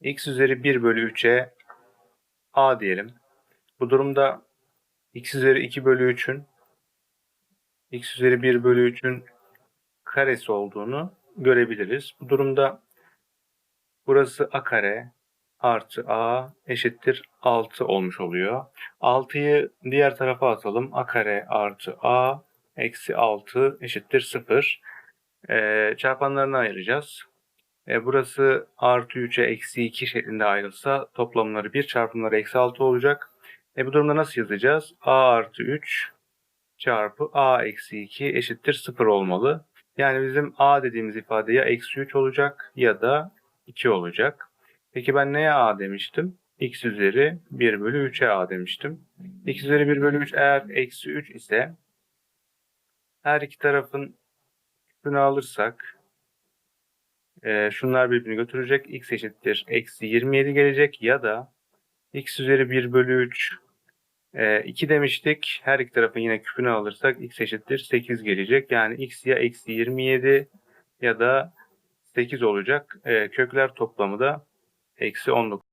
x üzeri 1 bölü 3'e a diyelim. Bu durumda x üzeri 2 bölü 3'ün x üzeri 1 bölü 3'ün karesi olduğunu görebiliriz. Bu durumda burası a kare artı a eşittir 6 olmuş oluyor. 6'yı diğer tarafa atalım. a kare artı a eksi 6 eşittir 0. Ee, çarpanlarını ayıracağız. E, burası artı 3'e eksi 2 şeklinde ayrılsa toplamları 1 çarpımları eksi 6 olacak. E, bu durumda nasıl yazacağız? a artı 3 çarpı a eksi 2 eşittir 0 olmalı. Yani bizim a dediğimiz ifade ya eksi 3 olacak ya da 2 olacak. Peki ben neye a demiştim? x üzeri 1 bölü 3'e a demiştim. x üzeri 1 bölü 3 eğer eksi 3 ise her iki tarafın küpünü alırsak e, şunlar birbirini götürecek. x eşittir eksi 27 gelecek ya da x üzeri 1 bölü 3 e, 2 demiştik. Her iki tarafın yine küpünü alırsak x eşittir 8 gelecek. Yani x ya eksi 27 ya da 8 olacak. E, kökler toplamı da eksi 19.